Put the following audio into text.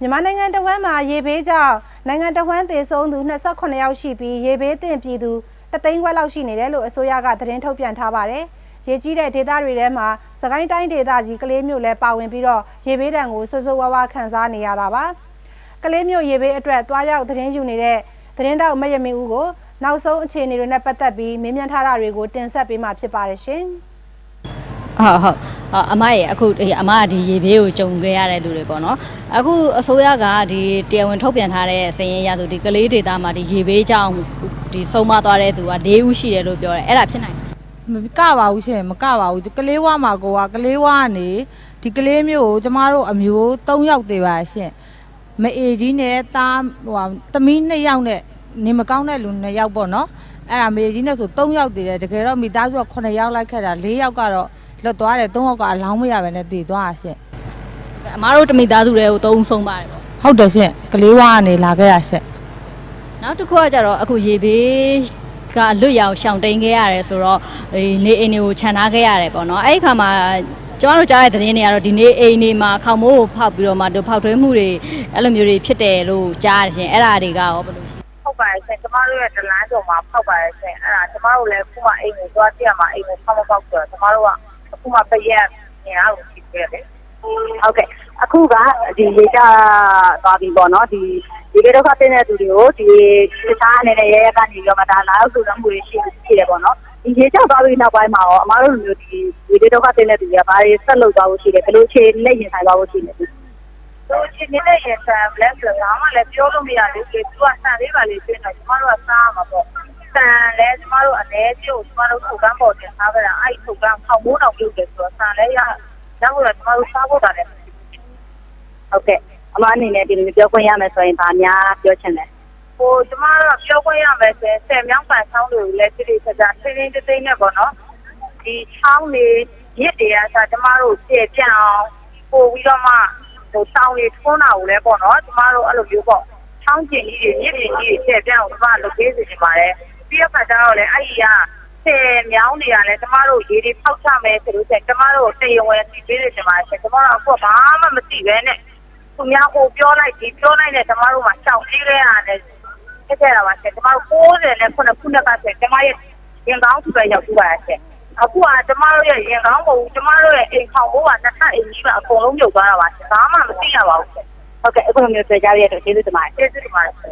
မြန်မာနိုင်ငံတဝမ်းမှာရေဘေးကြောင့်နိုင်ငံတဝမ်းသေဆုံးသူ28ယောက်ရှိပြီးရေဘေးသင့်ပြည်သူတသိန်းခွဲလောက်ရှိနေတယ်လို့အစိုးရကသတင်းထုတ်ပြန်ထားပါတယ်။ရေကြီးတဲ့ဒေသတွေထဲမှာစကိုင်းတိုင်းဒေသကြီးကလေးမျိုးလည်းပါဝင်ပြီးတော့ရေဘေးဒဏ်ကိုဆိုးဆိုးဝါးဝါခံစားနေရတာပါ။ကလေးမျိုးရေဘေးအတွက်တွားရောက်သတင်းယူနေတဲ့သတင်းတောက်မရမင်းဦးကိုနောက်ဆုံးအခြေအနေတွေနဲ့ပတ်သက်ပြီးမေးမြန်းထားတာတွေကိုတင်ဆက်ပေးမှာဖြစ်ပါတယ်ရှင်။ ဟုတ်ဟုတ်အာအမရဲ့အခုအေးအမကဒီရေဘေးကိုကြုံခဲ့ရတဲ့လူတွေပေါ့နော်အခုအစိုးရကဒီတရားဝင်ထုတ်ပြန်ထားတဲ့စည်ရင်ရဆိုဒီကလေးဒေတာမှာဒီရေဘေးကြောင့်ဒီဆုံးမသွားတဲ့သူက၄ဦးရှိတယ်လို့ပြောတယ်အဲ့ဒါဖြစ်နိုင်တယ်မကပါဘူးရှင်မကပါဘူးဒီကလေးဝမှာကိုကကလေးဝကနေဒီကလေးမျိုးကိုကျမတို့အမျိုး၃ယောက်တည်ပါရှင်မအေကြီးနဲ့တားဟိုဟာသမီး၂ယောက်နဲ့နေမကောင်းတဲ့လူ၂ယောက်ပေါ့နော်အဲ့ဒါမေကြီးနဲ့ဆို၃ယောက်တည်တယ်တကယ်တော့မိသားစုက9ယောက်လိုက်ခဲ့တာ၄ယောက်ကတော့ လွတ်သွားတယ်၃ယောက်ကအလောင်းမရပဲနဲ့တည်သွားတာရှင်အမတို့တမိသားစုတွေကို၃ဦးဆုံးပါတယ်ပေါ့ဟုတ်တယ်ရှင်ကလေးဝကနေလာခဲ့ရရှင်နောက်တစ်ခုကကြတော့အခုရေဘေးကလွတ်ရအောင်ရှောင်တိန်ခဲ့ရတယ်ဆိုတော့ဒီနေအိမ်တွေကိုခြံထားခဲ့ရတယ်ပေါ့နော်အဲ့ဒီခါမှာကျမတို့ကြားတဲ့သတင်းတွေကတော့ဒီနေ့အိမ်တွေမှာခေါင်မိုးကိုဖောက်ပြီးတော့မှတို့ဖောက်ထွေးမှုတွေအဲ့လိုမျိုးတွေဖြစ်တယ်လို့ကြားရတယ်ရှင်အဲ့ဒါတွေကရောဘယ်လိုရှိဟုတ်ပါတယ်ရှင်ကျမတို့ရဲ့ဒလန်းကျော်မှာဖောက်ပါတယ်ရှင်အဲ့ဒါကျမတို့လည်းခုမှအိမ်ကိုသွားကြည့်ရမှာအိမ်ကိုဖောက်မဖောက်ဆိုတော့ကျမတို့ကအ ခုမှပရက်နေရအောင်ရှိခဲ့တယ်ဟုတ်ကဲ့အခုကဒီရေချသွားပြီပေါ့နော်ဒီဒီကေဒုက္ခတင်တဲ့သူတွေကိုဒီတခြားအနေနဲ့ရဲရဲကနေပြီးတော့မှဒါလာလို့ဆိုတော့မှုတွေရှိရှိတယ်ပေါ့နော်ဒီရေချသွားပြီးနောက်ပိုင်းမှာရောအမားတို့လူမျိုးဒီဒီကေဒုက္ခတင်တဲ့သူတွေကဘာတွေဆက်လုပ်သွားဖို့ရှိတယ်ဘယ်လိုအခြေအနေနဲ့ရင်ဆိုင်သွားဖို့ရှိလဲသူချင်းနေတဲ့ရဆန်ဘလက်ဆိုတော့မှလည်းပြောလို့မရဘူးလေသူကဆန်လေးပါလေပြင်တော့ကျမတို့ကစားမှာပေါ့ ဆန်လဲကျမတို့အနေကျို့ကျမတို့ထုတ်ကန်းပေါ်တင်ထားကြတာအဲ့ဒီထုတ်ကန်းခေါင်းမိုးတော့ပြုတ်တယ်ဆိုတော့ဆန်လဲရတော့ကျမတို့စားဖို့တာလည်းဟုတ်ကဲ့အမအနေနဲ့ဒီလိုပြောခွင့်ရမယ်ဆိုရင်ဗာများပြောချင်တယ်ဟိုကျမတို့ပြောခွင့်ရမယ်ဆိုရင်ဆယ်မြောင်းပန်ချောင်းတွေကိုလည်းတိတိကျကျထိန်းထိန်းသိမ်းသိမ်းနဲ့ပေါ့နော်ဒီချောင်းတွေရစ်တွေကစားကျမတို့ပြည့်ပြန့်အောင်ပို့ပြီးတော့မှဟိုတောင်းရီထုံးတာကိုလည်းပေါ့နော်ကျမတို့အဲ့လိုမျိုးပေါ့ချောင်းကျင်ကြီးတွေမြစ်ပြင်ကြီးတွေထည့်ပြအောင်ကျမလုပ်ပေးစီနေပါတယ် ပြီးတော့ခါကျတော့လည်းအဲ့ဒီကဆယ်မြောင်းတွေကလည်းကျမတို့ရေတွေဖောက်ချမယ်ဆိုလို့ရှိရင်ကျမတို့တရားဝင်စီပေးနေတယ်မှာရှင်ကျမတို့အခုကဘာမှမသိပဲနဲ့သူများကိုပြောလိုက်ဒီပြောလိုက်နဲ့ကျမတို့မှရှောင်ပြေးခဲ့ရတယ်ဖြစ်ခဲ့တာပါရှင်ကျမတို့60နဲ့ခုနှစ်ခုနှစ်ကဆိုကျမရဲ့ရင်ကောင်းသူပဲရောက်ပြီးပါရှင်အခုကကျမတို့ရဲ့ရင်ကောင်းကိုကျမတို့ရဲ့အိမ်ခေါင်ဘိုးကတစ်ခါအိမ်ကြီးကအကုန်လုံးမြုပ်သွားတာပါရှင်ဘာမှမသိရပါဘူးရှင်ဟုတ်ကဲ့အခုလိုမျိုးတွေ့ကြရတဲ့အတွက်ကျေးဇူးတင်ပါတယ်ကျေးဇူးတင်ပါတယ်